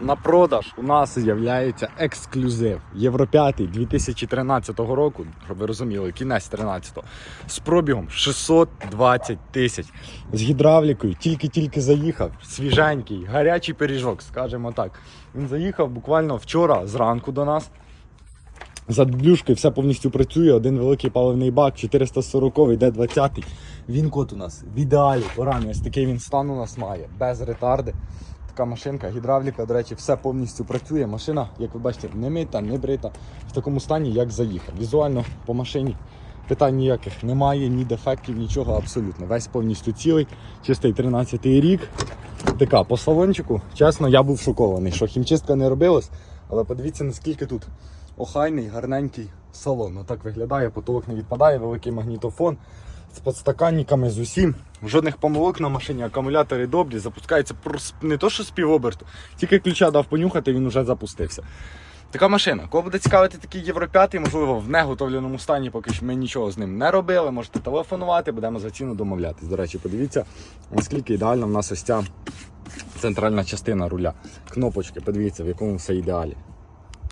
на продаж у нас з'являється ексклюзив Євро 5 2013 року, щоб ви розуміли, кінець 13-го, з пробігом 620 тисяч. З гідравлікою, тільки-тільки заїхав, свіженький, гарячий пиріжок, скажімо так. Він заїхав буквально вчора зранку до нас. За дублюшкою все повністю працює, один великий паливний бак, 440 йде 20 Він кот у нас в ідеалі, порамі, ось такий він стан у нас має, без ретарди. Така машинка, гідравліка, до речі, все повністю працює. Машина, як ви бачите, не мита, не брита, в такому стані, як заїхав. Візуально по машині питань ніяких немає, ні дефектів, нічого абсолютно. Весь повністю цілий, чистий 13-й рік. Така по салончику, чесно, я був шокований, що хімчистка не робилась, але подивіться, наскільки тут охайний, гарненький салон. Отак виглядає, потолок не відпадає, великий магнітофон з подстаканниками, з усім. Жодних помилок на машині, акумулятори добрі, запускається не то, що з півоберту, тільки ключа дав понюхати, він вже запустився. Така машина. Кого буде цікавити такий Євро 5, можливо, в неготовленому стані, поки що ми нічого з ним не робили. Можете телефонувати, будемо за ціну домовлятись. До речі, подивіться, наскільки ідеально в нас ось ця центральна частина руля. Кнопочки, подивіться, в якому все ідеалі.